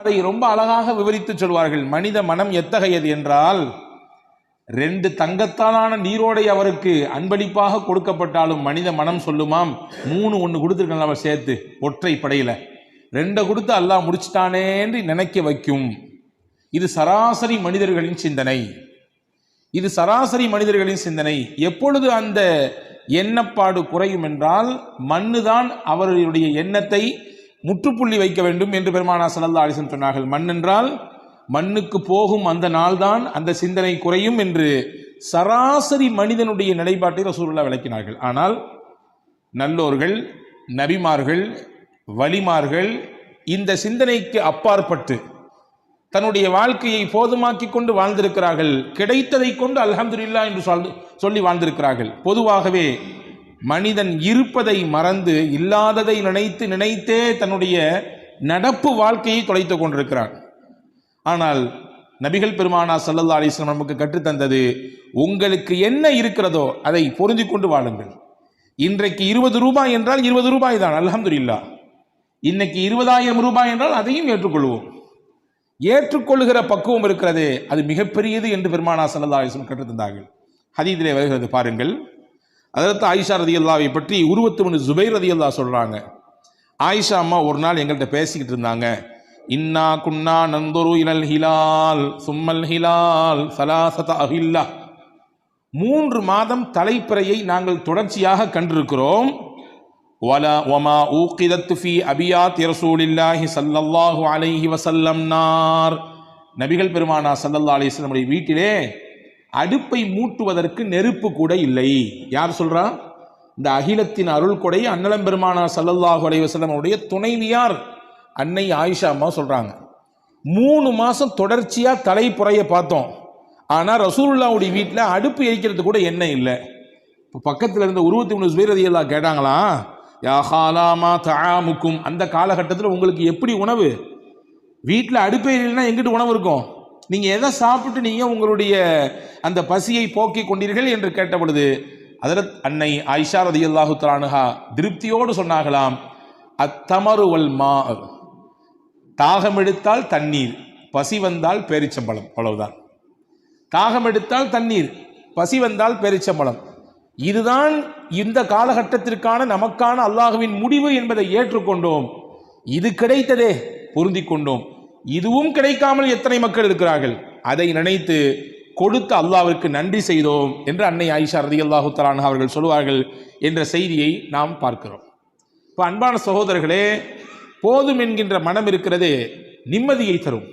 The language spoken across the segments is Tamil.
அதை ரொம்ப அழகாக விவரித்து சொல்வார்கள். மனித மனம் எத்தகையது என்றால் ரெண்டு தங்கத்தாலான நீரோடை அவருக்கு அன்பளிப்பாக கொடுக்கப்பட்டாலும் மனித மனம் சொல்லுமாம். மூணு ஒன்று கொடுத்துருக்கல அவர் சேர்த்து ஒற்றை படையில. ரெண்டை கொடுத்து அல்லாஹ் முடிச்சிட்டானேன்னு நினைக்க வைக்கும். இது சராசரி மனிதர்களின் சிந்தனை. இது சராசரி மனிதர்களின் சிந்தனை. எப்பொழுது அந்த எண்ணப்பாடு குறையும் என்றால் மண்ணுதான் அவர்களுடைய எண்ணத்தை முற்றுப்புள்ளி வைக்க வேண்டும் என்று பெருமானா சல்லல்லா அலிசன் சொன்னார்கள். மண் என்றால் மண்ணுக்கு போகும் அந்த நாள்தான் அந்த சிந்தனை குறையும் என்று சராசரி மனிதனுடைய நிலைப்பாட்டை ரசூலுல்லாஹ் விளக்கினார்கள். ஆனால் நல்லோர்கள் நபிமார்கள் வலிமார்கள் இந்த சிந்தனைக்கு அப்பாற்பட்டு தன்னுடைய வாழ்க்கையை போதுமாக்கி கொண்டு வாழ்ந்திருக்கிறார்கள். கிடைத்ததை கொண்டு அல்ஹம்துலில்லாஹ் என்று சொல் சொல்லி வாழ்ந்திருக்கிறார்கள். பொதுவாகவே மனிதன் இருப்பதை மறந்து இல்லாததை நினைத்து நினைத்தே தன்னுடைய நடப்பு வாழ்க்கையை தொலைத்து கொண்டிருக்கிறான். ஆனால் நபிகள் பெருமானா சல்லல்லா அலிஸ்லாம் நமக்கு கற்றுத்தந்தது உங்களுக்கு என்ன இருக்கிறதோ அதை பொருந்தி கொண்டு வாழுங்கள். இன்றைக்கு இருபது ரூபாய் என்றால் இருபது ரூபாய் தான் அல்ஹம்துலில்லாஹ். இன்னைக்கு இருபதாயிரம் ரூபாய் என்றால் அதையும் ஏற்றுக்கொள்வோம். ஏற்றுக்கொள்கிற பக்குவம் இருக்கிறது அது மிகப்பெரியது என்று பெருமானா சல்லா அலிஸ்லம் கற்றுத்தந்தார்கள் ஹதீதிலே வருகிறது பாருங்கள். அதற்கு ஆயிஷா ரதி அல்லாவை பற்றி உருவத்து மனு ஜுபைர் ரதி அல்லா சொல்கிறாங்க ஆயிஷா அம்மா ஒரு நாள் எங்கள்கிட்ட பேசிக்கிட்டு இருந்தாங்க. இன்னா குன்னா நந்தொரு இலல் ஹிலால் சும்மல் ஹிலால் சலாசத அஹில்லா. மூன்று மாதம் தலைப்பிறையை நாங்கள் தொடர்ச்சியாக கண்டிருக்கிறோம். வல ஒமா ஊக்கிதத்து ஃபி அபியாத் ரசூலில்லாஹி சல்லல்லாஹு அலைஹி வசல்லம் நார். நபிகள் பெருமானா சல்லல்லா அலிஸ்லமுடைய வீட்டிலே அடுப்பை மூட்டுவதற்கு நெருப்பு கூட இல்லை. யார் சொல்றா? இந்த அகிலத்தின் அருள் கொடை அன்னலம் பெருமானா சல்லல்லாஹு அலைஹி துணைவியார் அன்னை ஆயிஷா அம்மா சொல்றாங்க. மூணு மாசம் தொடர்ச்சியா தலைப்புறைய பார்த்தோம். ஆனா ரசூல்லாவுடைய வீட்டில் அடுப்பு எரிக்கிறது கூட எண்ணெய் இல்லை. இப்போ பக்கத்தில் இருந்த உருவத்தி மூணு சுபீரதியெல்லாம் கேட்டாங்களா? யா ஹாலாமா தஆமுக்கும். அந்த காலகட்டத்தில் உங்களுக்கு எப்படி உணவு? வீட்டில் அடுப்பே எரியலைன்னா எங்கிட்டு உணவு இருக்கும்? நீங்கள் எதை சாப்பிட்டு நீங்கள் உங்களுடைய அந்த பசியை போக்கிக் கொண்டீர்கள் என்று கேட்ட பொழுது அதரத் அன்னை ஐஷா ரதி அல்லாஹு தலானுகா திருப்தியோடு சொன்னாகலாம் அத்தமருவல் மா தாகம் எடுத்தால் தண்ணீர் பசி வந்தால் பேரிச்சம்பழம் அவ்வளவுதான். தாகம் எடுத்தால் தண்ணீர் பசி வந்தால் பேரிச்சம்பழம். இதுதான் இந்த காலகட்டத்திற்கான நமக்கான அல்லாஹுவின் முடிவு என்பதை ஏற்றுக்கொண்டோம். இது கிடைத்ததே பொருந்திக் கொண்டோம். இதுவும் கிடைக்காமல் எத்தனை மக்கள் இருக்கிறார்கள்? அதை நினைத்து கொடுத்த அல்லாவிற்கு நன்றி செய்தோம் என்று அன்னை ஆயிஷா ரதி அல்லாஹு தலான் அவர்கள் சொல்லுவார்கள் என்ற செய்தியை நாம் பார்க்கிறோம். இப்போ அன்பான சகோதரர்களே போதும் என்கின்ற மனம் இருக்கிறது நிம்மதியை தரும்.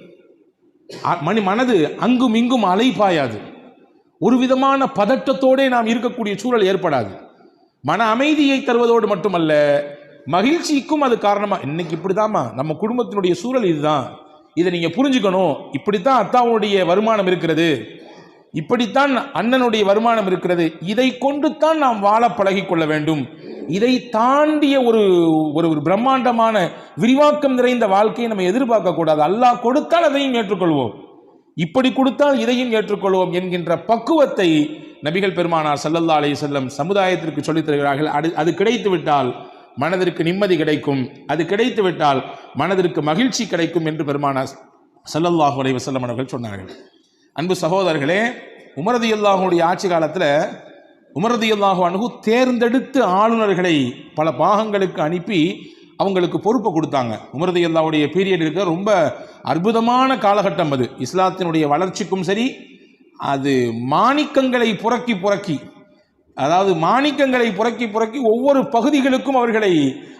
மணி மனது அங்கும் இங்கும் அலைப்பாயாது ஒரு விதமான பதட்டத்தோடே நாம் இருக்கக்கூடிய சூழல் ஏற்படாது. மன அமைதியை தருவதோடு மட்டுமல்ல மகிழ்ச்சிக்கும் அது காரணமாக இன்னைக்கு இப்படிதாம்மா. நம்ம குடும்பத்தினுடைய சூழல் இதுதான். இதை நீங்கள் புரிஞ்சுக்கணும். இப்படித்தான் அத்தாவுடைய வருமானம் இருக்கிறது. இப்படித்தான் அண்ணனுடைய வருமானம் இருக்கிறது. இதை கொண்டு தான் நாம் வாழ பழகி கொள்ள வேண்டும். இதை தாண்டிய ஒரு ஒரு ஒரு பிரம்மாண்டமான விரிவாக்கம் நிறைந்த வாழ்க்கையை நம்ம எதிர்பார்க்க கூடாது. அல்லாஹ் கொடுத்தால் அதையும் ஏற்றுக்கொள்வோம். இப்படி கொடுத்தால் இதையும் ஏற்றுக்கொள்வோம் என்கின்ற பக்குவத்தை நபிகள் பெருமானார் சல்லல்லா அலி செல்லம் சமுதாயத்திற்கு சொல்லித் தருகிறார்கள். அது அது கிடைத்து விட்டால் மனதிற்கு நிம்மதி கிடைக்கும். அது கிடைத்து விட்டால் மனதிற்கு மகிழ்ச்சி கிடைக்கும் என்று பெருமான சல்லல்லாஹு அலைய வசல்லம் அவர்கள் சொன்னார்கள். அன்பு சகோதரர்களே உமரதி அல்லாஹுடைய ஆட்சி காலத்தில் உமரதி அல்லாஹு அணுகு தேர்ந்தெடுத்து ஆளுநர்களை பல பாகங்களுக்கு அனுப்பி அவங்களுக்கு பொறுப்பை கொடுத்தாங்க. உமரதி அல்லாவுடைய பீரியட் இருக்க ரொம்ப அற்புதமான காலகட்டம் அது. இஸ்லாத்தினுடைய வளர்ச்சிக்கும் சரி அது மாணிக்கங்களை புரக்கி புரக்கி அதாவது மாணிக்கங்களை புரக்கி புரக்கி ஒவ்வொரு பகுதிகளுக்கும் அவர்களை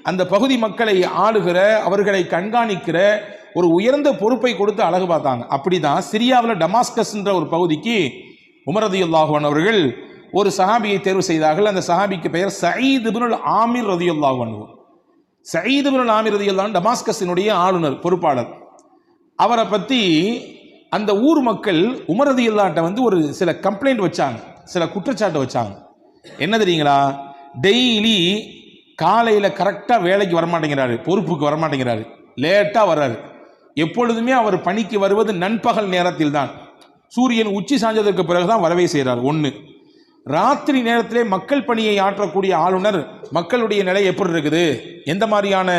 அந்த பகுதி மக்களை ஆளுகிற அவர்களை கண்காணிக்கிற ஒரு உயர்ந்த பொறுப்பை கொடுத்து அழகு பார்த்தாங்க. அப்படிதான் சிரியாவில் டமாஸ்கஸ்ன்ற ஒரு பகுதிக்கு உமரதியுல்லாஹுவன் அவர்கள் ஒரு சஹாபியை தேர்வு செய்தார்கள். அந்த சஹாபிக்கு பெயர் சயீத் இப்னுல் ஆமிர் ரதியுல்லாஹுவன் சயீத் இப்னுல் ஆமிர் ரதியுல்லான் டமாஸ்கஸினுடைய ஆளுநர் பொறுப்பாளர். அவரை பற்றி அந்த ஊர் மக்கள் உமரதியுல்லாட்ட வந்து ஒரு சில கம்ப்ளைண்ட் வச்சாங்க சில குற்றச்சாட்டு வச்சாங்க. என்ன தெரியுங்களா? டெய்லி காலையில் கரெக்டாக வேலைக்கு வரமாட்டேங்கிறாரு பொறுப்புக்கு வரமாட்டேங்கிறாரு லேட்டாக வர்றாரு. எப்பொழுதுமே அவர் பணிக்கு வருவது நண்பகல் நேரத்தில் தான் சூரியன் உச்சி சாய்ந்ததற்கு பிறகு தான் வரவே செய்கிறார் ஒன்று ராத்திரி நேரத்திலே மக்கள் பணியை ஆற்றக்கூடிய ஆளுநர் மக்களுடைய நிலை எப்படி இருக்குது? எந்த மாதிரியான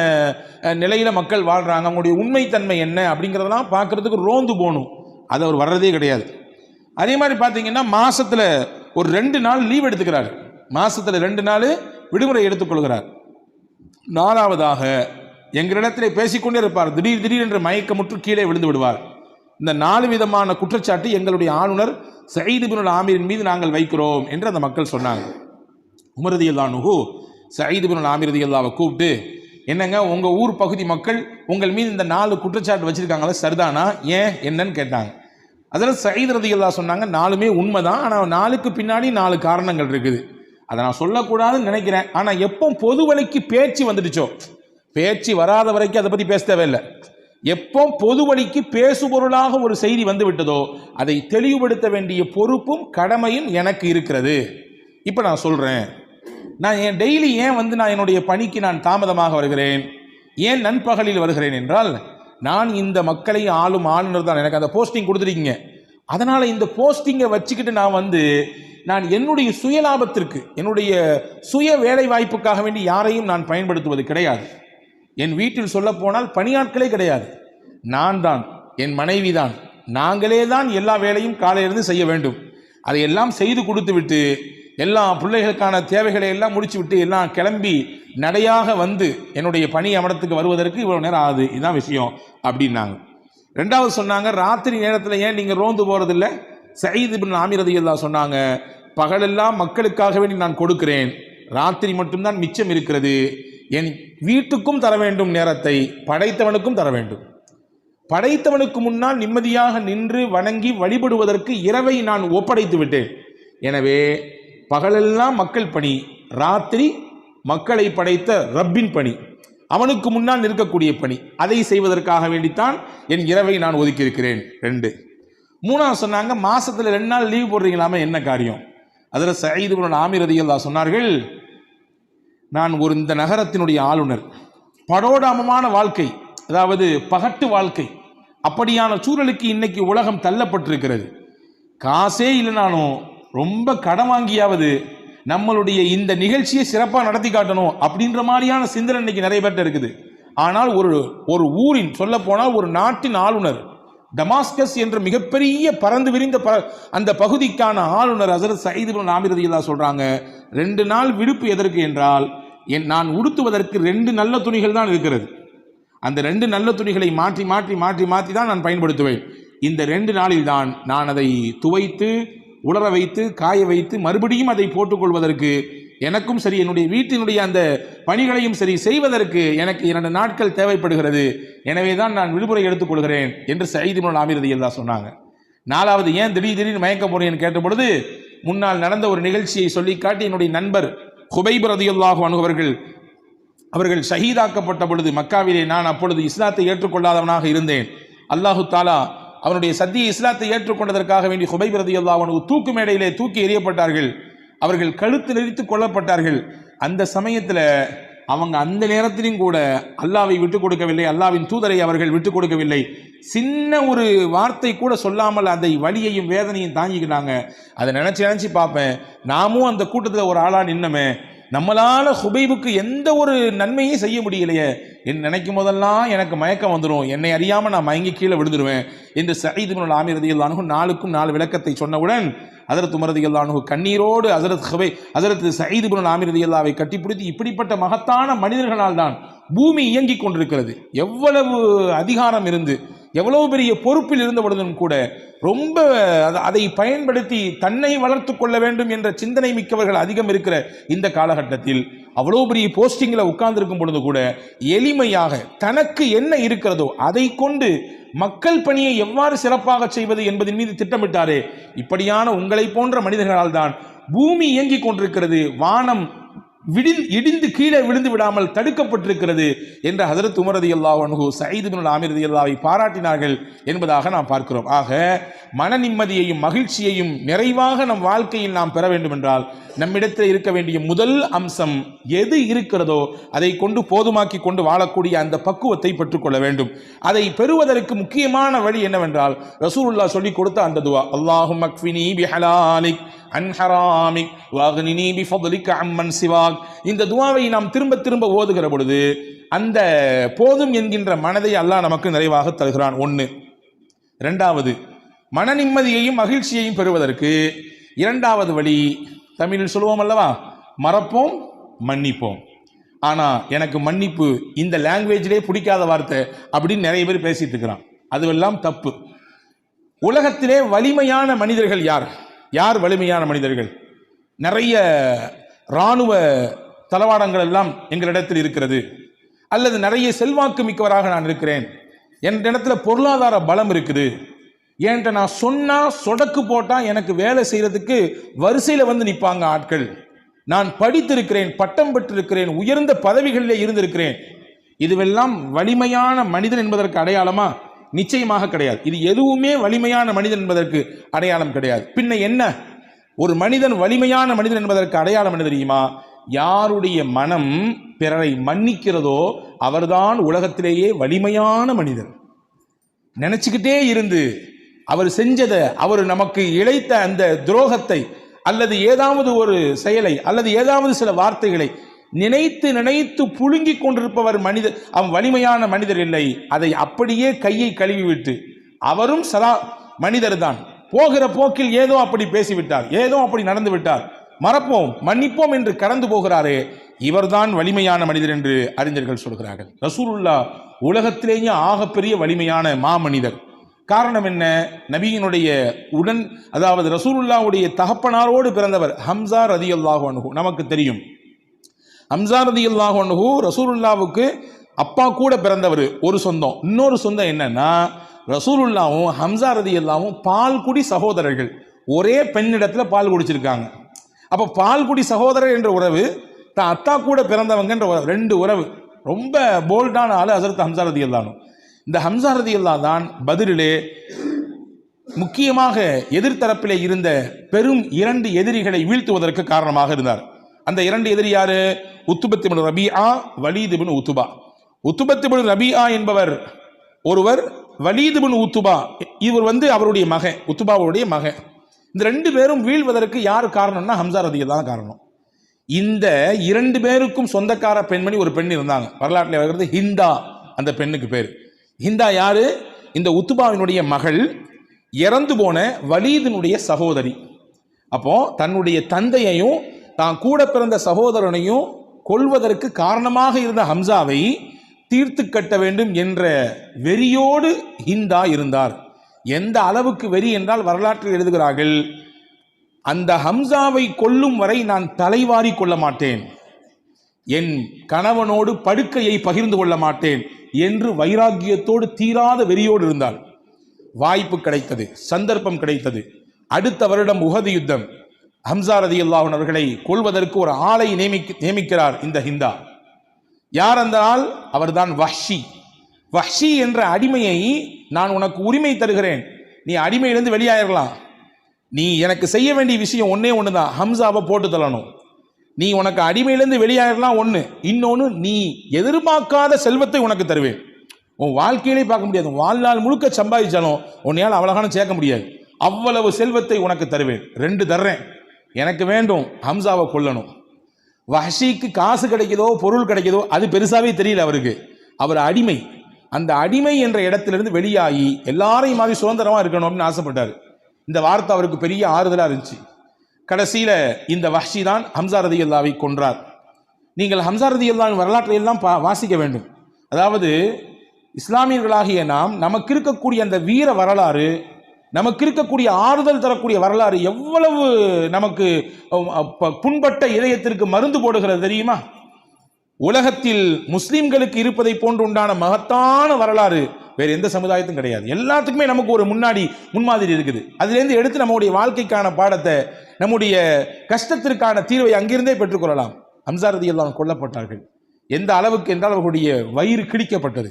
நிலையில் மக்கள் வாழ்கிறாங்க அவங்களுடைய உண்மைத்தன்மை என்ன? அப்படிங்கிறதெல்லாம் பார்க்குறதுக்கு ரோந்து போகணும். அது அவர் வர்றதே கிடையாது. அதே மாதிரி பார்த்தீங்கன்னா மாதத்தில் ஒரு ரெண்டு நாள் லீவ் எடுத்துக்கிறார். மாசத்துல ரெண்டு நாள் விடுமுறை எடுத்துக்கொள்கிறார். நாலாவதாக எங்களிடத்தில் பேசிக்கொண்டே இருப்பார். திடீர் திடீர் என்று மயக்கமுற்று கீழே விழுந்து விடுவார். இந்த நாலு விதமான குற்றச்சாட்டு எங்களுடைய ஆளுநர் சயீது பின் ஆமீரின் மீது நாங்கள் வைக்கிறோம் என்று அந்த மக்கள் சொன்னாங்க. உமரதி அல்லானுகு சயீது பின் ஆமிரதி அல்லாவை கூப்பிட்டு என்னங்க உங்கள் ஊர் பகுதி மக்கள் உங்கள் மீது இந்த நாலு குற்றச்சாட்டு வச்சுருக்காங்களா? சரிதானா? ஏன்? என்னன்னு கேட்டாங்க. அதில் சயீத் ரதி அல்லா சொன்னாங்க நாலுமே உண்மைதான் ஆனால் நாளுக்கு பின்னாடி நாலு காரணங்கள் இருக்குது. அதை நான் சொல்லக்கூடாதுன்னு நினைக்கிறேன். ஆனால் எப்போ பொது வழிக்கு பேச்சு வந்துடுச்சோ பேச்சு வராத வரைக்கும் அதை பற்றி பேச தேவையில்லை. எப்போ பொது வழிக்கு பேசுபொருளாக ஒரு செய்தி வந்து விட்டதோ அதை தெளிவுபடுத்த வேண்டிய பொறுப்பும் கடமையும் எனக்கு இருக்கிறது. இப்போ நான் சொல்கிறேன் நான் என் டெய்லி ஏன் வந்து நான் என்னுடைய பணிக்கு நான் தாமதமாக வருகிறேன்? ஏன் நண்பகலில் வருகிறேன் என்றால் நான் இந்த மக்களை ஆளும் ஆளுநர் தான் எனக்கு அந்த போஸ்டிங் கொடுத்துருக்கீங்க அதனால் இந்த போஸ்டிங்கை வச்சுக்கிட்டு நான் வந்து நான் என்னுடைய சுயலாபத்திற்கு என்னுடைய சுய வேலை வாய்ப்புக்காக வேண்டி யாரையும் நான் பயன்படுத்துவது கிடையாது. என் வீட்டில் சொல்ல போனால் பணியாட்களே கிடையாது. நான் தான் என் மனைவி தான். நாங்களே தான் எல்லா வேலையும் காலையிலிருந்து செய்ய வேண்டும். அதையெல்லாம் செய்து கொடுத்து விட்டு எல்லா பிள்ளைகளுக்கான தேவைகளை எல்லாம் முடிச்சு விட்டு எல்லாம் கிளம்பி நடையாக வந்து என்னுடைய பணி அமரத்துக்கு வருவதற்கு இவ்வளவு நேரம் ஆகுது. இதுதான் விஷயம் அப்படின்னாங்க. ரெண்டாவது சொன்னாங்க ராத்திரி நேரத்தில் ஏன் நீங்கள் ரோந்து போகிறதில்ல சயீது பின் ஆமிரதி எல்லாம் சொன்னாங்க பகலெல்லாம் மக்களுக்காக வேண்டி நான் கொடுக்கிறேன். ராத்திரி மட்டும்தான் மிச்சம் இருக்கிறது. என் வீட்டுக்கும் தர வேண்டும் நேரத்தை படைத்தவனுக்கும் தர வேண்டும். படைத்தவனுக்கு முன்னால் நிம்மதியாக நின்று வணங்கி வழிபடுவதற்கு இரவை நான் ஒப்படைத்து விட்டேன். எனவே பகலெல்லாம் மக்கள் பணி ராத்திரி மக்களை படைத்த ரப்பின் பணி அவனுக்கு முன்னால் நிற்கக்கூடிய பணி. அதை செய்வதற்காக வேண்டித்தான் என் இரவை நான் ஒதுக்கியிருக்கிறேன். ரெண்டு. மூணாவது சொன்னாங்க மாசத்துல ரெண்டு நாள் லீவ் போடுறீங்களாமே என்ன காரியம்? அதில் சயீது ஆமிரதியல்லா சொன்னார்கள் நான் ஒரு இந்த நகரத்தினுடைய ஆளுநர். படோடாமமான வாழ்க்கை அதாவது பகட்டு வாழ்க்கை. அப்படியான சூழலுக்கு இன்னைக்கு உலகம் தள்ளப்பட்டிருக்கிறது. காசே இல்லைனாலும் ரொம்ப கடன் வாங்கியாவது நம்மளுடைய இந்த நிகழ்ச்சியை சிறப்பாக நடத்தி காட்டணும் அப்படின்ற மாதிரியான சிந்தனை இன்னைக்கு நிறைய பேர்ட்ட இருக்குது. ஆனால் ஒரு ஒரு ஊரின் சொல்ல போனால் ஒரு நாட்டின் ஆளுநர் டமாஸ்கஸ் என்ற மிகப்பெரிய பறந்து விரிந்த ப அந்த பகுதிக்கான ஆளுநர் ஹசரத் சயீது பின் ஆமிரதியல்லா சொல்றாங்க ரெண்டு நாள் விடுப்பு எதற்கு என்றால் என் நான் உடுத்துவதற்கு ரெண்டு நல்ல துணிகள் தான் இருக்கிறது. அந்த ரெண்டு நல்ல துணிகளை மாற்றி மாற்றி மாற்றி மாற்றி தான் நான் பயன்படுத்துவேன். இந்த ரெண்டு நாளில் தான் நான் அதை துவைத்து உலர வைத்து காய வைத்து மறுபடியும் அதை போட்டுக்கொள்வதற்கு எனக்கும் சரி என்னுடைய வீட்டினுடைய அந்த பணிகளையும் சரி செய்வதற்கு எனக்கு இரண்டு நாட்கள் தேவைப்படுகிறது. எனவே தான் நான் விடுமுறை எடுத்துக்கொள்கிறேன் என்று சைதிமுல் ஆமிரதி எல்லாம் சொன்னாங்க. நாலாவது ஏன் திடீர் திடீர்னு மயக்க போறேன்னு கேட்ட பொழுது முன்னால் நடந்த ஒரு நிகழ்ச்சியை சொல்லி காட்டி என்னுடைய நண்பர் ஹுபைப் ரதியுல்லாஹு அனுபவர்கள் அவர்கள் ஷஹீதாக்கப்பட்ட பொழுது மக்காவிலே நான் அப்பொழுது இஸ்லாத்தை ஏற்றுக்கொள்ளாதவனாக இருந்தேன். அல்லாஹு தாலா அவனுடைய சத்திய இஸ்லாத்தை ஏற்றுக்கொண்டதற்காக வேண்டி ஹுபைப் ரதியுல்லாஹு அவனுக்கு தூக்கு மேடையிலே தூக்கி எறியப்பட்டார்கள். அவர்கள் கழுத்து நெறித்து கொல்லப்பட்டார்கள். அந்த சமயத்தில் அவங்க அந்த நேரத்திலையும் கூட அல்லாவை விட்டு கொடுக்கவில்லை. அல்லாவின் தூதரை அவர்கள் விட்டு கொடுக்கவில்லை. சின்ன ஒரு வார்த்தை கூட சொல்லாமல் அதை வலியையும் வேதனையும் தாங்கிக்கிட்டாங்க. அதை நினச்சி நினச்சி பார்ப்பேன். நாமும் அந்த கூட்டத்தில் ஒரு ஆளாக நின்னமே. நம்மளால ஹுபைபுக்கு எந்த ஒரு நன்மையும் செய்ய முடியலையே. என் நினைக்கும் போதெல்லாம் எனக்கு மயக்கம் வந்துடும் என்னை அறியாமல் நான் மயங்கி கீழே விழுந்துருவேன். என்று சயீது ஆமிரதியில் அணுகு நாளுக்கும் நாலு விளக்கத்தை சொன்னவுடன் ஹசரத் உமரதியில் அணுகு கண்ணீரோடு ஹசரத் ஹுபை ஹசரத் சயீது பின் ஆமிரதியல்லாவை கட்டிப்பிடித்து இப்படிப்பட்ட மகத்தான மனிதர்களால் தான் பூமி இயங்கிக் கொண்டிருக்கிறது. எவ்வளவு அதிகாரம் இருந்து எவ்வளவு பெரிய பொறுப்பில் இருந்த பொழுதும் கூட ரொம்ப அதை பயன்படுத்தி தன்னை வளர்த்து கொள்ள வேண்டும் என்ற சிந்தனை மிக்கவர்கள் அதிகம் இருக்கிற இந்த காலகட்டத்தில் அவ்வளோ பெரிய போஸ்டிங்கில் உட்கார்ந்துருக்கும் பொழுது கூட எளிமையாக தனக்கு என்ன இருக்கிறதோ அதை கொண்டு மக்கள் பணியை எவ்வாறு சிறப்பாக செய்வது என்பதின் மீது திட்டமிட்டாரே. இப்படியான உங்களை போன்ற மனிதர்களால் தான் பூமி இயங்கிக் கொண்டிருக்கிறது வானம் விடில் இடிந்து கீழே விழுந்து விடாமல் தடுக்கப்பட்டிருக்கிறது என்ற ஹதரத் உமரதி அல்லாஹ் அனுகு சயீது பின் அல்லாவை பாராட்டினார்கள் என்பதாக நாம் பார்க்கிறோம். ஆக மன நிம்மதியையும் மகிழ்ச்சியையும் நிறைவாக நம் வாழ்க்கையில் நாம் பெற வேண்டும் என்றால் நம்மிடத்தில் இருக்க வேண்டிய முதல் அம்சம் எது இருக்கிறதோ அதை கொண்டு போதுமாக்கி கொண்டு வாழக்கூடிய அந்த பக்குவத்தை பெற்றுக்கொள்ள வேண்டும். அதை பெறுவதற்கு முக்கியமான வழி என்னவென்றால் ரசூலுல்லாஹ் சொல்லி கொடுத்த அந்த துவா அல்லாஹு அக்ஃபினி பிஹலாலிக் அன் ஹராமிக் வாக்னினி பிஃபضلிக அம்மன் சிவாக். இந்த துவாவை நாம் திரும்ப திரும்ப ஓதுகிற பொழுது அந்த போதும் என்கின்ற மனதை அல்லாஹ் நமக்கு நிறைவாக தருகிறான். ஒன்று இரண்டாவது மன நிம்மதியையும் மகிழ்ச்சியையும் பெறுவதற்கு இரண்டாவது வழி தமிழில் சொல்லுவோம் அல்லவா? மறப்போம் மன்னிப்போம். ஆனால் எனக்கு மன்னிப்பு இந்த லாங்குவேஜிலே பிடிக்காத வார்த்தை அப்படின்னு நிறைய பேர் பேசிட்டு இருக்கிறான். அதுவெல்லாம் தப்பு. உலகத்திலே வலிமையான மனிதர்கள் யார்? யார் வலிமையான மனிதர்கள்? நிறைய இராணுவ தளவாடங்கள் எல்லாம் எங்களிடத்தில் இருக்கிறது. அல்லது நிறைய செல்வாக்கு மிக்கவராக நான் இருக்கிறேன். என் இடத்துல பொருளாதார பலம் இருக்குது. என்கிட்ட நான் சொன்னால் சொடக்கு போட்டால் எனக்கு வேலை செய்கிறதுக்கு வரிசையில் வந்து நிற்பாங்க ஆட்கள். நான் படித்திருக்கிறேன் பட்டம் பெற்றிருக்கிறேன் உயர்ந்த பதவிகளில் இருந்திருக்கிறேன். இதுவெல்லாம் வலிமையான மனிதன் என்பதற்கு அடையாளமாக நிச்சயமாக கிடையாது. இது எதுவுமே வலிமையான மனிதன் என்பதற்கு அடையாளம் கிடையாது. பின்ன என்ன? ஒரு மனிதன் வலிமையான மனிதன் என்பதற்கு அடையாளம் என்ன தெரியுமா? யாருடைய மனம் பிறரை மன்னிக்கிறதோ அவர்தான் உலகத்திலேயே வலிமையான மனிதன் நினைச்சுக்கிட்டே இருந்து அவர் செஞ்சதை அவர் நமக்கு இழைத்த அந்த துரோகத்தை அல்லது ஏதாவது ஒரு செயலை அல்லது ஏதாவது சில வார்த்தைகளை நினைத்து நினைத்து புழுங்கி கொண்டிருப்பவர் மனிதர் அவன் வலிமையான மனிதர் இல்லை. அதை அப்படியே கையை கழுவி விட்டு அவரும் சதா மனிதர் தான் போகிற போக்கில் ஏதோ அப்படி பேசிவிட்டார் ஏதோ அப்படி நடந்து விட்டார் மறப்போம் மன்னிப்போம் என்று கடந்து போகிறாரே இவர்தான் வலிமையான மனிதர் என்று அறிஞர்கள் சொல்கிறார்கள். ரசூலுல்லா உலகத்திலேயே ஆகப்பெரிய வலிமையான மாமனிதர் காரணம் என்ன? நபியினுடைய உடன் அதாவது ரசூலுல்லாவுடைய தகப்பனாரோடு பிறந்தவர் ஹம்சா ரதி அல்லாஹு நமக்கு தெரியும் ஹம்சா ரதி அல்லாஹு ரசூலுல்லாவுக்கு அப்பா கூட பிறந்தவர் ஒரு சொந்தம். இன்னொரு சொந்தம் என்னன்னா ரசூலுல்லாவும் ஹம்சா ரதி அல்லாவும் பால்குடி சகோதரர்கள். ஒரே பெண்ணிடத்தில் பால் குடிச்சிருக்காங்க. அப்போ பால்குடி சகோதரர் என்ற உறவு தான் அத்தா கூட பிறந்தவங்கன்ற ரெண்டு உறவு. ரொம்ப போல்டான ஆள் ஹசரத் ஹம்சா ரதி அல்லானும் இந்த ஹம்சா ரதி அல்லா தான் பதிலிலே முக்கியமாக எதிர்த்தரப்பிலே இருந்த பெரும் இரண்டு எதிரிகளை வீழ்த்துவதற்கு காரணமாக இருந்தார். அந்த இரண்டு எதிரி யாரு? உத்துபத்து ரபியா வலீதுபின் உத்துபா. உத்துபத்து ரபியா என்பவர் ஒருவர் வலீதுபின் உத்துபா. இவர் வந்து அவருடைய மகன் உத்துபாவுடைய மகன். இந்த ரெண்டு பேரும் வீழ்வதற்கு யார் காரணம்னா ஹம்சா ரதியை தான் காரணம். இந்த இரண்டு பேருக்கும் சொந்தக்கார பெண்மணி ஒரு பெண் இருந்தாங்க. வரலாற்றில் வருகிறது ஹிந்தா அந்த பெண்ணுக்கு பேர். ஹிந்தா யாரு? இந்த உத்துபாவினுடைய மகள் இறந்து போன வலீதினுடைய சகோதரி. அப்போ தன்னுடைய தந்தையையும் தான் கூட பிறந்த சகோதரனையும் கொல்வதற்கு காரணமாக இருந்த ஹம்சாவை தீர்த்து கட்ட வேண்டும் என்ற வெறியோடு ஹிந்தா இருந்தார். எந்த அளவுக்கு வெறி என்றால் வரலாற்றில் எழுதுகிறார்கள் அந்த ஹம்சாவை கொல்லும் வரை நான் தலைவாரி கொள்ள மாட்டேன். என் கணவனோடு படுக்கையை பகிர்ந்து கொள்ள மாட்டேன் என்று வைராக்கியத்தோடு தீராத வெறியோடு இருந்தாள். வாய்ப்பு கிடைத்தது சந்தர்ப்பம் கிடைத்தது. அடுத்த வருடம் உகது யுத்தம். ஹம்சா ரதி அவர்களை கொள்வதற்கு ஒரு ஆளை நியமிக்க நியமிக்கிறார் இந்த ஹிந்தா. யார் அந்த ஆள்? அவர்தான் வஹ்ஷி. வஹ்ஷி என்ற அடிமையை நான் உனக்கு உரிமை தருகிறேன். நீ அடிமையிலிருந்து வெளியாயிரலாம். நீ எனக்கு செய்ய வேண்டிய விஷயம் ஒன்றே ஒன்று தான் ஹம்சாவை போட்டு தள்ளணும். நீ உனக்கு அடிமையிலேருந்து வெளியாயிரலாம் ஒன்று இன்னொன்று நீ எதிர்பார்க்காத செல்வத்தை உனக்கு தருவேன். உன் வாழ்க்கையிலே பார்க்க முடியாது. வாழ்நாள் முழுக்க சம்பாதிச்சாலும் உன்னையால் அவ்வளோகான சேர்க்க முடியாது. அவ்வளவு செல்வத்தை உனக்கு தருவேன். ரெண்டு தர்றேன். எனக்கு வேண்டும் ஹம்சாவை கொல்லணும். வஹஷிக்கு காசு கிடைக்குதோ பொருள் கிடைக்குதோ அது பெருசாகவே தெரியல அவருக்கு. அவர் அடிமை. அந்த அடிமை என்ற இடத்திலிருந்து வெளியாகி எல்லாரையும் மாதிரி சுதந்திரமாக இருக்கணும் அப்படின்னு ஆசைப்பட்டார். இந்த வார்த்தை அவருக்கு பெரிய ஆறுதலாக இருந்துச்சு. கடைசியில் இந்த வஹ்ஷி தான் ஹம்சா ரதி அல்லாவை கொன்றார். நீங்கள் ஹம்சா ரதி அல்லாவின் வரலாற்றை எல்லாம் பா- வாசிக்க வேண்டும். அதாவது இஸ்லாமியர்களாகிய நாம் நமக்கு இருக்கக்கூடிய அந்த வீர வரலாறு நமக்கு இருக்கக்கூடிய ஆறுதல் தரக்கூடிய வரலாறு எவ்வளவு நமக்கு புண்பட்ட இதயத்திற்கு மருந்து போடுகிறது தெரியுமா? உலகத்தில் முஸ்லிம்களுக்கு இருப்பதை போன்று உண்டான மகத்தான வரலாறு வேறு எந்த சமுதாயத்தும் கிடையாது. எல்லாத்துக்குமே நமக்கு ஒரு முன்னாடி முன்மாதிரி இருக்குது. அதுலேருந்து எடுத்து நம்முடைய வாழ்க்கைக்கான பாடத்தை நம்முடைய கஷ்டத்திற்கான தீர்வை அங்கிருந்தே பெற்றுக்கொள்ளலாம். ஹம்சாரதி எல்லாம் கொல்லப்பட்டார்கள். எந்த அளவுக்கு என்றால் அவர்களுடைய வயிறு கிழிக்கப்பட்டது.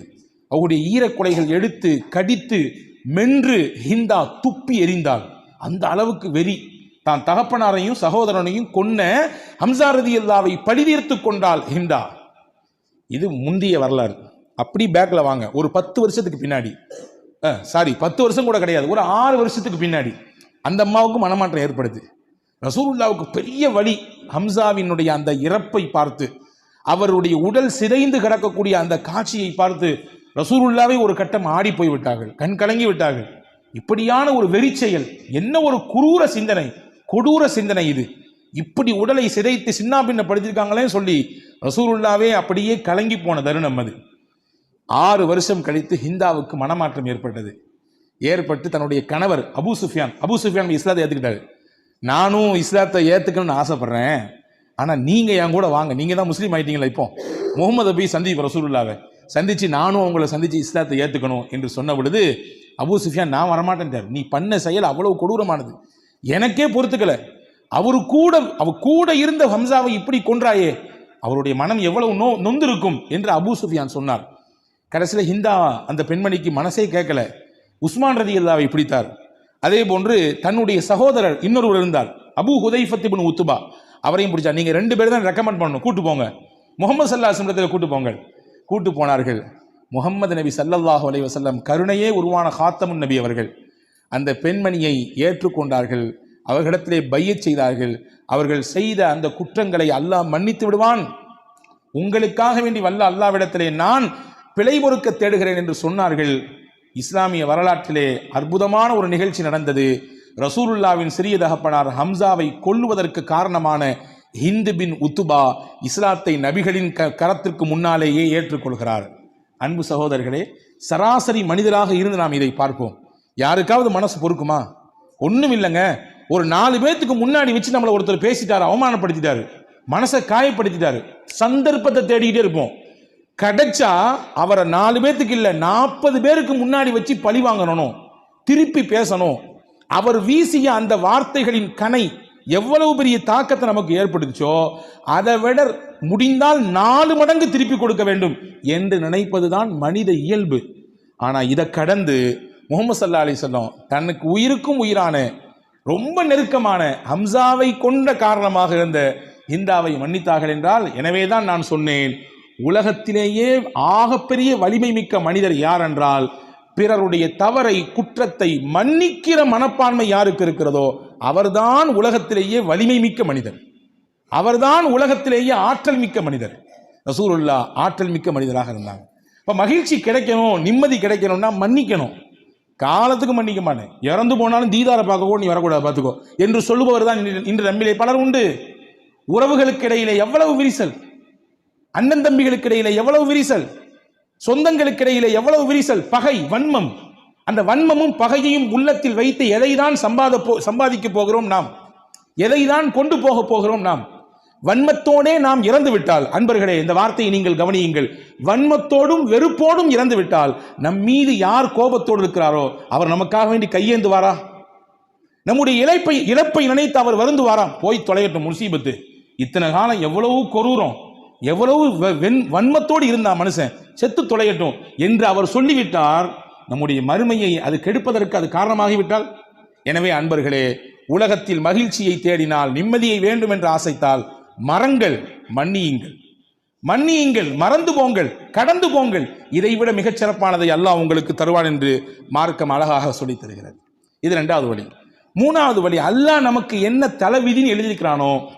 அவருடைய ஈரக்குலைகள் எடுத்து கடித்து மென்று ஹிந்தா துப்பி எறிந்தாள். அந்த அளவுக்கு வெறி. தான் தகப்பனாரையும் சகோதரனையும் கொன்ன ஹம்சாரதி அல்லாவை பழிதீர்த்து கொண்டாள் ஹிந்தா. இது முந்திய வரலாறு. அப்படி பேக்கில் வாங்க. ஒரு பத்து வருஷத்துக்கு பின்னாடி. சாரி பத்து வருஷம் கூட கிடையாது. ஒரு ஆறு வருஷத்துக்கு பின்னாடி. அந்த அம்மாவுக்கு மனமாற்றம் ஏற்படுது. ரசூலுல்லாவுக்கு பெரிய வழி ஹம்சாவினுடைய அந்த இறப்பை பார்த்து அவருடைய உடல் சிதைந்து கிடக்கக்கூடிய அந்த காட்சியை பார்த்து ரசூருல்லாவை ஒரு கட்டம் ஆடி போய்விட்டார்கள் கண் கலங்கி விட்டார்கள். இப்படியான ஒரு வெறிச்செயல் என்ன ஒரு குரூர சிந்தனை கொடூர சிந்தனை இது. இப்படி உடலை சிதைத்து சின்னாபின்னப்படுத்திருக்காங்களே சொல்லி ரசூருல்லாவே அப்படியே கலங்கி போன தருணம் அது. ஆறு வருஷம் கழித்து ஹிந்தாவுக்கு மனமாற்றம் ஏற்பட்டது. ஏற்பட்டு தன்னுடைய கணவர் அபு சுஃபியான் அபு சுஃபியான் இஸ்லாத்தை ஏற்றுக்கிட்டாரு நானும் இஸ்லாத்தை ஏற்றுக்கணும்னு ஆசைப்பட்றேன். ஆனால் நீங்கள் என் கூட வாங்க நீங்கள் தான் முஸ்லீம் ஆயிட்டீங்களா இப்போ. முகமது அபி சந்தீப் ரசூலுல்லாவை. சந்தித்து நானும் அவங்கள சந்தித்து இஸ்லாத்தை ஏற்றுக்கணும் என்று சொன்ன பொழுது அபு சுஃபியான் நான் வரமாட்டேன்ட்டார். நீ பண்ண செயல் அவ்வளவு கொடூரமானது. எனக்கே பொறுத்துக்கலை. அவரு கூட அவ கூட இருந்த ஹம்சாவை இப்படி கொன்றாயே. அவருடைய மனம் எவ்வளவு நோ நொந்திருக்கும்? என்று அபு சுஃபியான் சொன்னார். கடைசியில் ஹிந்தா அந்த பெண்மணிக்கு மனசே கேட்கல. உஸ்மான் ரதி அல்லாவை பிடித்தார். அதே போன்று தன்னுடைய சகோதரர் இன்னொருவர் இருந்தார். அபு ஹுதைஃபத்திபின் உத்துபா. அவரையும் பிடிச்சார். நீங்கள் ரெண்டு பேரும் தான் ரெக்கமெண்ட் பண்ணணும். கூட்டு போங்க. முகமது சல்லா சிம்ரத்தில் கூட்டு போங்க கூட்டு போனார்கள். முகமது நபி சல்லல்லாஹு அலைஹி கருணையே உருவான ஹாத்தமுன் நபி அவர்கள். அந்த பெண்மணியை ஏற்றுக்கொண்டார்கள். அவர்களிடத்திலே பையச் செய்தார்கள். அவர்கள் செய்த அந்த குற்றங்களை அல்லாஹ் மன்னித்து விடுவான். உங்களுக்காக வேண்டி வல்ல அல்லாவிடத்திலே நான் பிழை பொறுக்க தேடுகிறேன் என்று சொன்னார்கள். இஸ்லாமிய வரலாற்றிலே அற்புதமான ஒரு நிகழ்ச்சி நடந்தது. ரசூலுல்லாவின் சிறிய தகப்பனார் ஹம்சாவை கொல்லுவதற்கு காரணமான ஹிந்து பின் உத்துபா இஸ்லாத்தை நபிகளின் க கரத்திற்கு முன்னாலேயே ஏற்றுக்கொள்கிறார். அன்பு சகோதரர்களே சராசரி மனிதராக இருந்து நாம் இதை பார்ப்போம். யாருக்காவது மனசு பொறுக்குமா? ஒன்றும் இல்லைங்க. ஒரு நாலு பேர்த்துக்கு முன்னாடி வச்சு நம்மளை ஒருத்தர் பேசிட்டாரு அவமானப்படுத்திட்டாரு மனசை காயப்படுத்திட்டாரு சந்தர்ப்பத்தை தேடிக்கிட்டே இருப்போம். கிடைச்சா அவரை நாலு பேர்த்துக்கு இல்லை நாற்பது பேருக்கு முன்னாடி வச்சு பழி வாங்கணும் திருப்பி பேசணும். அவர் வீசிய அந்த வார்த்தைகளின் கனை எவ்வளவு பெரிய தாக்கத்தை நமக்கு ஏற்படுத்துச்சோ அதை விட முடிந்தால் நாலு மடங்கு திருப்பி கொடுக்க வேண்டும் என்று நினைப்பதுதான் மனித இயல்பு. ஆனால் இதை கடந்து முகமது சல்லா அலி சொல்லம் தனக்கு உயிருக்கும் உயிரான ரொம்ப நெருக்கமான ஹம்சாவை கொண்ட காரணமாக இருந்த இந்தாவை மன்னித்தார்கள் என்றால் எனவேதான் நான் சொன்னேன் உலகத்திலேயே ஆகப்பெரிய வலிமை மிக்க மனிதர் யார் என்றால் பிறருடைய தவறை குற்றத்தை மன்னிக்கிற மனப்பான்மை யாருக்கு இருக்கிறதோ அவர்தான் உலகத்திலேயே வலிமை மிக்க மனிதர். அவர்தான் உலகத்திலேயே ஆற்றல் மிக்க மனிதர். ரசூருல்லா ஆற்றல் மிக்க மனிதராக இருந்தாங்க. இப்போ மகிழ்ச்சி கிடைக்கணும் நிம்மதி கிடைக்கணும்னா மன்னிக்கணும். காலத்துக்கு மன்னிக்க மாட்டேன். இறந்து போனாலும் தீதாரை பார்க்கவோ நீ வரக்கூடாது பார்த்துக்கோ. என்று சொல்லுபவர் தான் இன்று- இன்று நம்மிலே பலர் உண்டு. உறவுகளுக்கு இடையிலே எவ்வளவு விரிசல்? அண்ணன் தம்பிகளுக்கு இடையிலே எவ்வளவு விரிசல்? சொந்தங்களுக்கு இடையிலே எவ்வளவு விரிசல்? பகை வன்மம் அந்த வன்மமும் பகையையும் உள்ளத்தில் வைத்து எதைதான் சம்பாத போ சம்பாதிக்க போகிறோம் நாம்? எதைதான் கொண்டு போக போகிறோம் நாம்? வன்மத்தோடே நாம் இறந்து விட்டால் அன்பர்களே இந்த வார்த்தையை நீங்கள் கவனியுங்கள். வன்மத்தோடும் வெறுப்போடும் இறந்து விட்டால் நம் மீது யார் கோபத்தோடு இருக்கிறாரோ அவர் நமக்காக வேண்டி கையேந்துவாரா? நம்முடைய இழப்பை இழப்பை நினைத்து அவர் வருந்துவாராம் போய் தொலையட்டும் முசீபத்து. இத்தனை காலம் எவ்வளவு கொரூரம் எவ்வளவு வெண் வன்மத்தோடு இருந்தா மனுஷன். செத்து தொலையட்டும் என்று அவர் சொல்லிவிட்டார். நம்முடைய மறுமையை அது கெடுப்பதற்கு அது காரணமாகிவிட்டால்? எனவே அன்பர்களே உலகத்தில் மகிழ்ச்சியை தேடினால் நிம்மதியை வேண்டும் என்று ஆசைத்தால் மரங்கள் மன்னியுங்கள். மன்னியுங்கள் மறந்து போங்கள் கடந்து போங்கள். இதைவிட மிகச் சிறப்பானதை அல்லாஹ் உங்களுக்கு தருவான் என்று மார்க்கம் அழகாக சொல்லித் தருகிறது. இது ரெண்டாவது வழி. மூணாவது வழி அல்லாஹ் நமக்கு என்ன தலைவிதின்னு எழுதியிருக்கிறானோ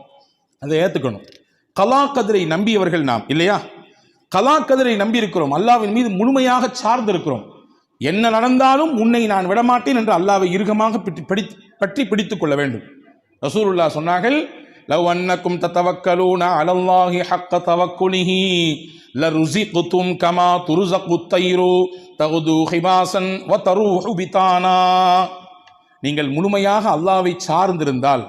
அதை ஏற்றுக்கணும் கலா கதிரை நம்பியவர்கள் நாம் இல்லையா? கலா கதிரை நம்பியிருக்கிறோம். அல்லாவின் மீது முழுமையாக சார்ந்திருக்கிறோம். என்ன நடந்தாலும் உன்னை நான் விடமாட்டேன் என்று அல்லாவை இறுகமாக பிடி- பிடி- பற்றி பிடித்துக் கொள்ள வேண்டும். ரசூலுல்லா சொன்னார்கள் லவ் அன்னக்கும் தத்தவக்கலூன அலல்லாஹி ஹக்க தவக்குலிஹி லருசிகுத்தும் கமா துருசகு தைரு தகுது ஹிபாசன் வ தருஹு பிதானா. நீங்கள் முழுமையாக அல்லாவை சார்ந்திருந்தால்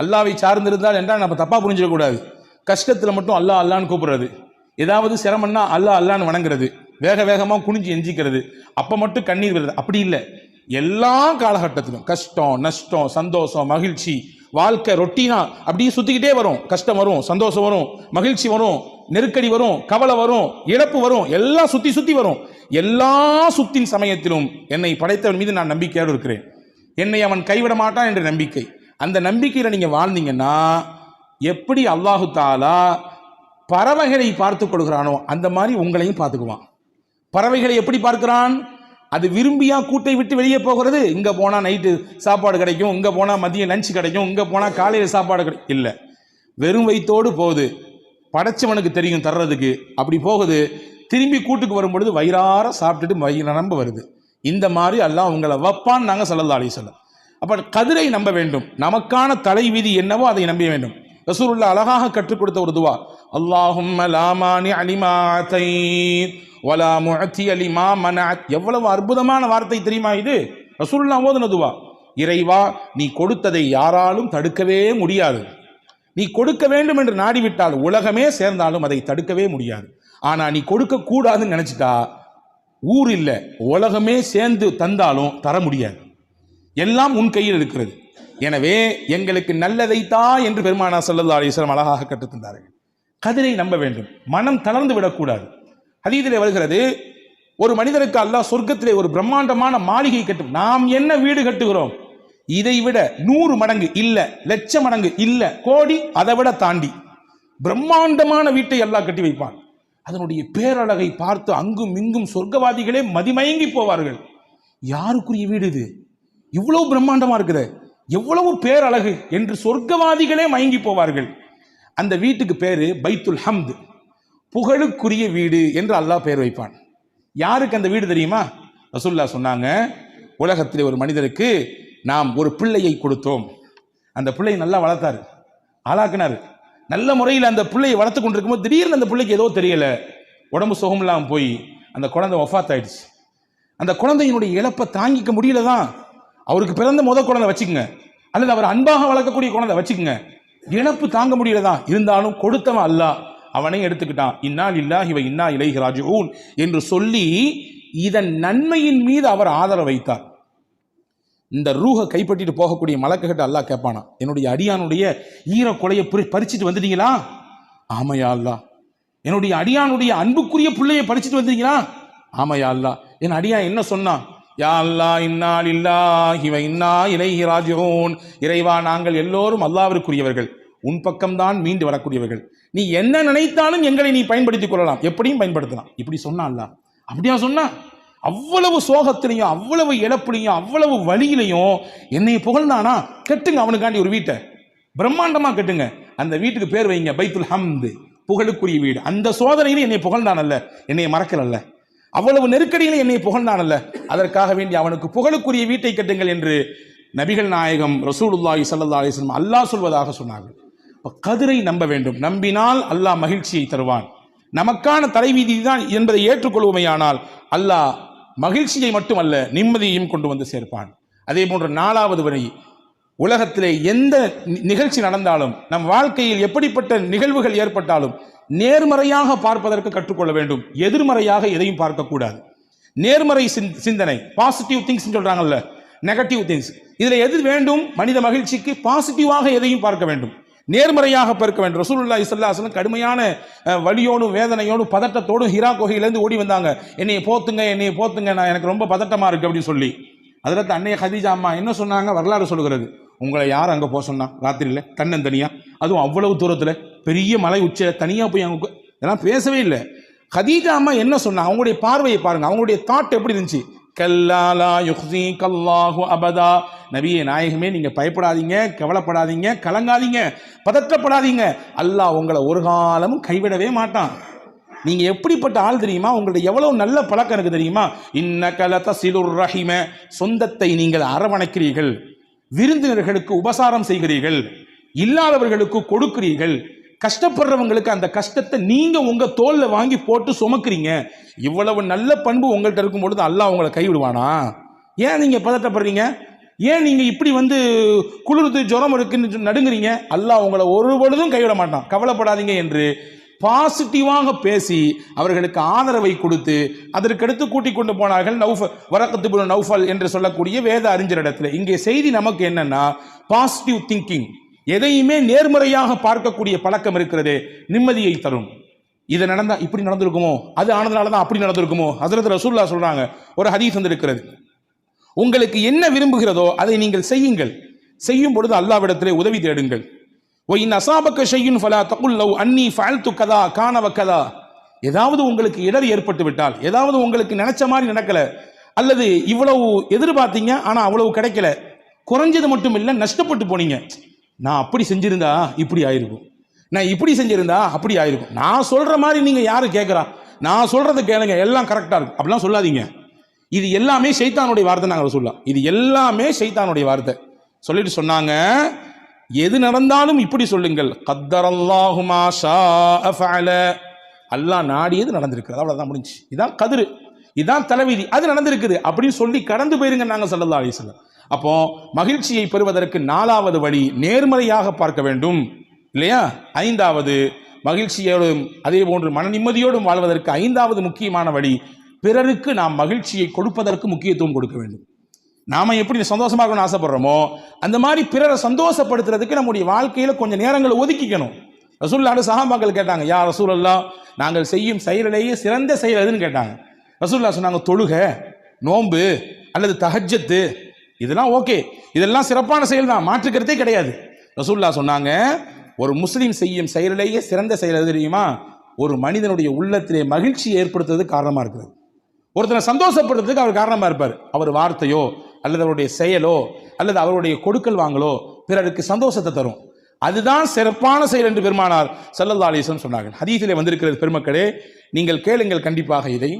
அல்லாவை சார்ந்திருந்தால் என்றால் நம்ம தப்பாக புரிஞ்சிடக்கூடாது. கஷ்டத்தில் மட்டும் அல்லாஹ் அல்லான்னு கூப்பிடுறது. ஏதாவது சிரமம்னா அல்லாஹ் அல்லான்னு வணங்குறது. வேக வேகமாக குனிஞ்சு எஞ்சிக்கிறது அப்போ மட்டும் கண்ணீர் வருது அப்படி இல்லை. எல்லா காலகட்டத்திலும் கஷ்டம் நஷ்டம் சந்தோஷம் மகிழ்ச்சி வாழ்க்கை ரொட்டீனா அப்படியே சுத்திக்கிட்டே வரும். கஷ்டம் வரும் சந்தோஷம் வரும் மகிழ்ச்சி வரும் நெருக்கடி வரும் கவலை வரும் இழப்பு வரும் எல்லாம் சுத்தி சுத்தி வரும். எல்லா சுத்தின் சமயத்திலும் என்னை படைத்தவன் மீது நான் நம்பிக்கையோடு இருக்கிறேன். என்னை அவன் கைவிட மாட்டான் என்ற நம்பிக்கை. அந்த நம்பிக்கையில நீங்க வாழ்ந்தீங்கன்னா எப்படி அல்லாஹு தாலா பறவைகளை பார்த்து கொடுக்குறானோ அந்த மாதிரி உங்களையும் பார்த்துக்குவான். பறவைகளை எப்படி பார்க்கிறான்? அது விரும்பியா கூட்டை விட்டு வெளியே போகிறது? இங்க போனா நைட்டு சாப்பாடு கிடைக்கும் இங்க போனா மதியம் லஞ்ச் கிடைக்கும் இங்க போனா காலையில சாப்பாடு கிடைக்கும் இல்ல. வெறும் வயிற்றோடு போகுது. படைச்சவனுக்கு தெரியும் தர்றதுக்கு. அப்படி போகுது. திரும்பி கூட்டுக்கு வரும்பொழுது வயிறார சாப்பிட்டுட்டு வயிறு நம்ப வருது. இந்த மாதிரி அல்லாஹ் உங்களை வைப்பான்னு நாங்கள் சல்லல்லா அலி சொல்லம் கதிரை நம்ப வேண்டும். நமக்கான தலைவிதி என்னவோ அதை நம்ப வேண்டும். ரசூலுல்லாஹ் அழகாக கற்றுக் கொடுத்த ஒரு துவா. அல்லாஹும் லாமானி அலிமாத்தை வலா முஅத்தி அலிமா மனத் எவ்வளவு அற்புதமான வார்த்தை தெரியுமா இது? ரசூல்லா ஓதுனதுவா? இறைவா நீ கொடுத்ததை யாராலும் தடுக்கவே முடியாது. நீ கொடுக்க வேண்டும் என்று நாடிவிட்டால் உலகமே சேர்ந்தாலும் அதை தடுக்கவே முடியாது. ஆனால் நீ கொடுக்க கூடாதுன்னு நினைச்சிட்டா ஊர் இல்லை உலகமே சேர்ந்து தந்தாலும் தர முடியாது. எல்லாம் உன் கையில் இருக்கிறது. எனவே எங்களுக்கு நல்லதை தா என்று பெருமானா சல்லல்லா அலிஸ்லாம் அழகாக கற்றுத்தந்தார்கள் கதிரை நம்ப வேண்டும். மனம் தளர்ந்து விடக்கூடாது. ஹதீதிலே வருகிறது ஒரு மனிதருக்கு அல்லாஹ் சொர்க்கத்திலே ஒரு பிரம்மாண்டமான மாளிகை கட்டும். நாம் என்ன வீடு கட்டுகிறோம்? இதை விட நூறு மடங்கு இல்ல லட்ச மடங்கு இல்ல கோடி அதை விட தாண்டி. பிரம்மாண்டமான வீட்டை எல்லாம் கட்டி வைப்பான். அதனுடைய பேரழகை பார்த்து அங்கும் இங்கும் சொர்க்கவாதிகளே மதிமயங்கி போவார்கள். யாருக்குரிய வீடு இது? இவ்வளவு பிரம்மாண்டமா இருக்குது. எவ்வளவு பேரழகு என்று சொர்க்கவாதிகளே மயங்கி போவார்கள். அந்த வீட்டுக்கு பேரு பைத்துல் ஹம்து. புகழுக்குரிய வீடு என்று அல்லாஹ் பெயர் வைப்பான். யாருக்கு அந்த வீடு தெரியுமா? ரசூல்லா சொன்னாங்க உலகத்திலே ஒரு மனிதருக்கு நாம் ஒரு பிள்ளையை கொடுத்தோம். அந்த பிள்ளையை நல்லா வளர்த்தாரு ஆளாக்குனாரு. நல்ல முறையில் அந்த பிள்ளையை வளர்த்து கொண்டிருக்கும்போது திடீர்னு அந்த பிள்ளைக்கு ஏதோ தெரியல. உடம்பு சுகம் இல்லாமல் போய் அந்த குழந்தை ஒஃபாத் ஆயிடுச்சு அந்த குழந்தையினுடைய இழப்பை தாங்கிக்க முடியல தான். அவருக்கு பிறந்த முத குழந்தை வச்சுக்கோங்க. அல்லது அவர் அன்பாக வளர்க்கக்கூடிய குழந்தை வச்சுக்கோங்க. இழப்பு தாங்க முடியலதான் இருந்தாலும் கொடுத்தவன் அல்லாஹ். அவனை எடுத்துக்கிட்டான். இன்னால் இல்லா இவ இன்னா இலைஹி ராஜூன் என்று சொல்லி இதன் நன்மையின் மீது அவர் ஆதரவு வைத்தார். இந்த ரூஹை கைப்பற்றிட்டு போகக்கூடிய மலக்குகிட்ட அல்லாஹ் கேட்பானா என்னுடைய அடியானுடைய ஈர கொலையை பறிச்சுட்டு வந்துட்டீங்களா? ஆமையா அல்லா என்னுடைய அடியானுடைய அன்புக்குரிய பிள்ளையை பறிச்சுட்டு வந்தீங்களா ஆமையா அல்லா என் அடியான் என்ன சொன்னான்? யா அல்லா இன்னால் இல்லா இவ இன்னா இலைஹி ராஜோன் இறைவா நாங்கள் எல்லோரும் அல்லாவிற்குரியவர்கள் உன் பக்கம்தான் மீண்டு வரக்கூடியவர்கள். நீ என்ன நினைத்தாலும் எங்களை நீ பயன்படுத்திக் கொள்ளலாம். எப்படியும் பயன்படுத்தலாம். இப்படி சொன்னால அப்படியா சொன்னா? அவ்வளவு சோகத்திலையும் அவ்வளவு இழப்புலையும் அவ்வளவு வழியிலையும் என்னை புகழ்ந்தானா? கெட்டுங்க அவனுக்காண்டி ஒரு வீட்டை. பிரம்மாண்டமா கட்டுங்க. அந்த வீட்டுக்கு பேர் வைங்க. பைத்துல் ஹம்து. புகழுக்குரிய வீடு. அந்த சோதனையில என்னை புகழ்ந்தானல்ல. என்னை மறக்கலல்ல. அவ்வளவு நெருக்கடியில என்னை புகழ்ந்தானல்ல. அதற்காக வேண்டி அவனுக்கு புகழுக்குரிய வீட்டை கட்டுங்கள் என்று நபிகள் நாயகம் ரசூலுல்லாஹி ஸல்லல்லாஹு அலைஹி வஸல்லம் அல்லாஹ் சொல்வதாக சொன்னார்கள். இப்போ கதிரை நம்ப வேண்டும். நம்பினால் அல்லாஹ் மகிழ்ச்சியை தருவான். நமக்கான தலைவீதி தான் என்பதை ஏற்றுக்கொள்வோமையானால் அல்லாஹ் மகிழ்ச்சியை மட்டுமல்ல நிம்மதியையும் கொண்டு வந்து சேர்ப்பான். அதே போன்ற நாலாவது வரை உலகத்திலே எந்த நி- நிகழ்ச்சி நடந்தாலும் நம் வாழ்க்கையில் எப்படிப்பட்ட நிகழ்வுகள் ஏற்பட்டாலும் நேர்மறையாக பார்ப்பதற்கு கற்றுக்கொள்ள வேண்டும். எதிர்மறையாக எதையும் பார்க்கக்கூடாது. நேர்மறை சிந்- சிந்தனை பாசிட்டிவ் திங்ஸ் சொல்றாங்கல்ல நெகட்டிவ் திங்ஸ் இதில் எது வேண்டும்? மனித மகிழ்ச்சிக்கு பாசிட்டிவாக எதையும் பார்க்க வேண்டும். நேர்மறையாக பார்க்க வேண்டும். ரசூலுல்லா ஸல்லல்லாஹு கடுமையான வழியோடும் வேதனையோடும் பதட்டத்தோடும் ஹிரா கோகையிலேருந்து ஓடி வந்தாங்க. என்னையை போத்துங்க என்னையை போத்துங்க நான் எனக்கு ரொம்ப பதட்டமாக இருக்கு அப்படின்னு சொல்லி. அதில் அன்னைய ஹதீஜா அம்மா என்ன சொன்னாங்க? வரலாறு சொல்கிறது உங்களை யார் அங்கே போக சொன்னா? ராத்திரியில் தன்னந்தனியா? அதுவும் அவ்வளவு தூரத்தில் பெரிய மலை உச்ச தனியாக போய் அவங்க இதெல்லாம் பேசவே இல்லை. ஹதீஜா அம்மா என்ன சொன்னா? அவங்களுடைய பார்வையை பாருங்க. அவங்களுடைய தாட் எப்படி இருந்துச்சு? கல்லாலா யுக்ஸி கல்லாஹு அபதா. நபிய நாயகமே நீங்க பயப்படாதீங்க கவலைப்படாதீங்க கலங்காதீங்க பதற்றப்படாதீங்க. அல்லாஹ் உங்களை ஒரு காலமும் கைவிடவே மாட்டான். நீங்க எப்படிப்பட்ட ஆள் தெரியுமா? உங்களுடைய எவ்வளவு நல்ல பழக்கம் இருக்குது தெரியுமா? இன்ன கலத சிலுர் ரஹிம. சொந்தத்தை நீங்கள் அரவணைக்கிறீர்கள். விருந்தினர்களுக்கு உபசாரம் செய்கிறீர்கள். இல்லாதவர்களுக்கு கொடுக்கிறீர்கள். கஷ்டப்படுறவங்களுக்கு அந்த கஷ்டத்தை நீங்க உங்க தோல்ல வாங்கி போட்டு சுமக்கிறீங்க. இவ்வளவு நல்ல பண்பு உங்கள்கிட்ட இருக்கும் பொழுது அல்லாஹ் உங்களை கைவிடுவானா? ஏன் நீங்க பதட்டப்படுறீங்க? ஏன் நீங்க இப்படி வந்து குளிர்ந்து ஜுரம் இருக்குன்னு சொல்லி நடுங்குறீங்க? அல்லாஹ் உங்களை ஒரு பொழுதும் கைவிட மாட்டான். கவலைப்படாதீங்க என்று பாசிட்டிவாக பேசி அவர்களுக்கு ஆதரவை கொடுத்து அதற்கடுத்து கூட்டிக் கொண்டு போனார்கள் நௌஃப வரக்கத்து நௌஃபல் என்று சொல்லக்கூடிய வேத அறிஞரிடத்துல இங்கே செய்தி நமக்கு என்னன்னா பாசிட்டிவ் திங்கிங் எதையுமே நேர்மறையாக பார்க்கக்கூடிய பழக்கம் இருக்கிறது நிம்மதியை தரும். இது நடந்தா இப்படி நடந்திருக்குமோ? அது ஆனதுனால தான் அப்படி நடந்திருக்குமோ? ஹசரத் ரசூல்லா சொல்றாங்க ஒரு ஹதீஸ் வந்திருக்கிறது உங்களுக்கு என்ன விரும்புகிறதோ அதை நீங்கள் செய்யுங்கள். செய்யும் பொழுது அல்லாவிடத்திலே உதவி தேடுங்கள். ஒய் நசாபக்க செய்யும் ஃபலா தகுல் லவ் அன்னி ஃபஅல்து கதா கானவ கதா ஏதாவது உங்களுக்கு இடர் ஏற்பட்டு விட்டால் ஏதாவது உங்களுக்கு நினைச்ச மாதிரி நடக்கல அல்லது இவ்வளவு எதிர்பார்த்தீங்க ஆனால் அவ்வளவு கிடைக்கல குறைஞ்சது மட்டும் இல்லை நஷ்டப்பட்டு போனீங்க. நான் அப்படி செஞ்சிருந்தா இப்படி ஆயிருக்கும். நான் இப்படி செஞ்சிருந்தா அப்படி ஆயிருக்கும். நான் சொல்ற மாதிரி நீங்க யாரும் கேட்கறா நான் சொல்கிறத கேளுங்க எல்லாம் கரெக்டா இருக்கும் அப்படிலாம் சொல்லாதீங்க. இது எல்லாமே சைத்தானுடைய வார்த்தை நாங்கள் சொல்லலாம் இது எல்லாமே சைத்தானுடைய வார்த்தை. சொல்லிட்டு சொன்னாங்க எது நடந்தாலும் இப்படி சொல்லுங்கள். கத்தரல்லாஹுமா ஷா ஃபஅல. அல்லாஹ் நாடியது நடந்திருக்கிறது. அவ்வளோதான் முடிஞ்சு. இதான் கதிரு. இதான் தலைவிதி. அது நடந்திருக்குது. அப்படின்னு சொல்லி கடந்து போயிருங்க நாங்கள் சொல்லலாம் அப்படின்னு சொல்லலாம் அப்போ மகிழ்ச்சியை பெறுவதற்கு நாலாவது வழி நேர்மறையாக பார்க்க வேண்டும். இல்லையா? ஐந்தாவது மகிழ்ச்சியோடும் அதே போன்று மன நிம்மதியோடும் வாழ்வதற்கு ஐந்தாவது முக்கியமான வழி பிறருக்கு நாம் மகிழ்ச்சியை கொடுப்பதற்கு முக்கியத்துவம் கொடுக்க வேண்டும். நாம் எப்படி சந்தோஷமா இருக்கணும்னு ஆசைப்படுறோமோ அந்த மாதிரி பிறரை சந்தோஷப்படுத்துறதுக்கு நம்முடைய வாழ்க்கையில் கொஞ்சம் நேரங்களை ஒதுக்கிக்கணும். ரசூல்லாடு சஹாபாக்கள் கேட்டாங்க யா ரசூலல்லா நாங்கள் செய்யும் செயலிலேயே சிறந்த செயல் எதுன்னு கேட்டாங்க. ரசூல்லா சொன்னாங்க தொழுக நோன்பு அல்லது தஹஜத்து இதெல்லாம் ஓகே. இதெல்லாம் சிறப்பான செயல் தான். மாற்றுக்கிறதே கிடையாது. ரசூல்லா சொன்னாங்க ஒரு முஸ்லீம் செய்யும் செயலிலேயே சிறந்த செயல் தெரியுமா? ஒரு மனிதனுடைய உள்ளத்திலே மகிழ்ச்சி ஏற்படுத்துறது காரணமாக இருக்குது. ஒருத்தனை சந்தோஷப்படுறதுக்கு அவர் காரணமாக இருப்பார். அவர் வார்த்தையோ அல்லது அவருடைய செயலோ அல்லது அவருடைய கொடுக்கல் வாங்கலோ பிறருக்கு சந்தோஷத்தை தரும். அதுதான் சிறப்பான செயல் என்று பெருமானார் ஸல்லல்லாஹு அலைஹி சொன்னார்கள். ஹதீஸிலே வந்திருக்கிறது பெருமக்களே நீங்கள் கேளுங்கள் கண்டிப்பாக இதை.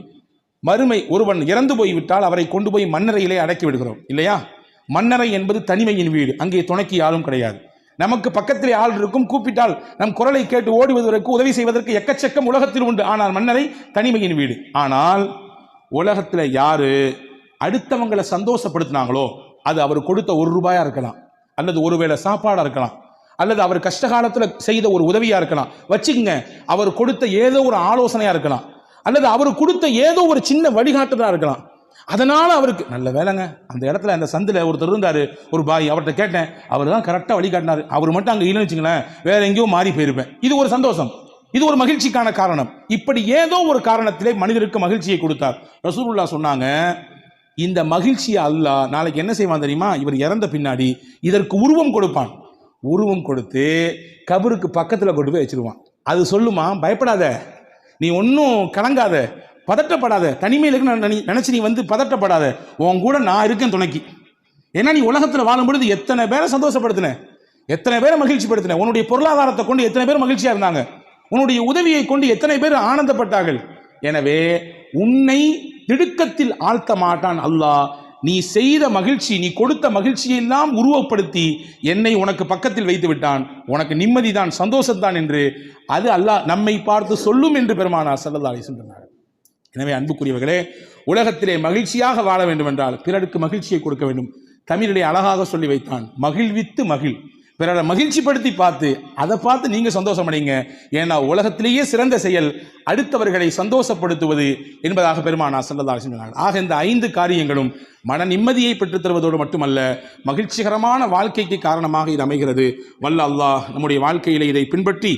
மறுமை ஒருவன் இறந்து போய்விட்டால் அவரை கொண்டு போய் மன்னரையிலே அடக்கி விடுகிறோம். இல்லையா? மன்னரை என்பது தனிமையின் வீடு. அங்கே துணைக்கு யாரும் கிடையாது. நமக்கு பக்கத்திலே ஆள் இருக்கும் கூப்பிட்டால் நம் குரலை கேட்டு ஓடுவதற்கு உதவி செய்வதற்கு எக்கச்சக்கம் உலகத்தில் உண்டு. ஆனால் மன்னரை தனிமையின் வீடு. ஆனால் உலகத்தில் யாரு அடுத்தவங்களை சந்தோஷப்படுத்தினாங்களோ அது அவர் கொடுத்த ஒரு ரூபாயா இருக்கலாம். அல்லது ஒருவேளை சாப்பாடா இருக்கலாம். அல்லது அவர் கஷ்டகாலத்தில் செய்த ஒரு உதவியா இருக்கலாம். வச்சுக்கங்க அவர் கொடுத்த ஏதோ ஒரு ஆலோசனையா இருக்கலாம். அல்லது அவர் கொடுத்த ஏதோ ஒரு சின்ன வழிகாட்டுதலா இருக்கலாம். அதனால அவருக்கு நல்ல வேலைங்க. அந்த இடத்துல அந்த சந்தில் ஒருத்தர் இருந்தார் ஒரு பாய் அவர்கிட்ட கேட்டேன். அவர் தான் கரெக்டாக வழிகாட்டினார். அவர் மட்டும் அங்கே இல்லைன்னு வச்சுங்களேன் வேற எங்கேயோ மாறி போயிருப்பேன். இது ஒரு சந்தோஷம். இது ஒரு மகிழ்ச்சிக்கான காரணம். இப்படி ஏதோ ஒரு காரணத்திலே மனிதருக்கு மகிழ்ச்சியை கொடுத்தார். ரசூலுல்லாஹ் சொன்னாங்க இந்த மகிழ்ச்சியை அல்ல நாளைக்கு என்ன செய்வான் தெரியுமா? இவர் இறந்த பின்னாடி இதற்கு உருவம் கொடுப்பான். உருவம் கொடுத்து கபருக்கு பக்கத்தில் கொண்டு போய் வச்சிருவான். அது சொல்லுமா? பயப்படாத. நீ ஒன்றும் கலங்காத பதட்டப்படாத. தனிமையில் இருக்குன்னு நினச்சி நினைச்சு நீ வந்து பதட்டப்படாத. உன் கூட நான் இருக்கேன் துணைக்கு. ஏன்னா நீ உலகத்தில் வாழும் பொழுது எத்தனை பேரை சந்தோஷப்படுத்தின? எத்தனை பேரை மகிழ்ச்சிப்படுத்தின? உன்னுடைய பொருளாதாரத்தை கொண்டு எத்தனை பேர் மகிழ்ச்சியாக இருந்தாங்க? உன்னுடைய உதவியை கொண்டு எத்தனை பேர் ஆனந்தப்பட்டார்கள்? எனவே உன்னை திடுக்கத்தில் ஆழ்த்த மாட்டான் அல்லாஹ். நீ செய்த மகிழ்ச்சி நீ கொடுத்த மகிழ்ச்சியை எல்லாம் உருவப்படுத்தி என்னை உனக்கு பக்கத்தில் வைத்து விட்டான். உனக்கு நிம்மதிதான் சந்தோஷத்தான் என்று அது அல்லாஹ் நம்மை பார்த்து சொல்லும் என்று பெருமானார் சல்லல்லா அலைஹி எனவே அன்புக்குரியவர்களே உலகத்திலே மகிழ்ச்சியாக வாழ வேண்டும் என்றால் பிறருக்கு மகிழ்ச்சியை கொடுக்க வேண்டும். தமிழிலே அழகாக சொல்லி வைத்தான் மகிழ்வித்து மகிழ். பிறரை மகிழ்ச்சிப்படுத்தி பார்த்து அதை பார்த்து நீங்க சந்தோஷம் அடைங்க ஏன்னா உலகத்திலேயே சிறந்த செயல் அடுத்தவர்களை சந்தோஷப்படுத்துவது என்பதாக பெருமானா ஸல்லல்லாஹு சொன்னார் ஆக இந்த ஐந்து காரியங்களும் மன நிம்மதியை பெற்றுத்தருவதோடு மட்டுமல்ல மகிழ்ச்சிகரமான வாழ்க்கைக்கு காரணமாக இது அமைகிறது. வல்ல அல்லாஹ் நம்முடைய வாழ்க்கையிலே இதை பின்பற்றி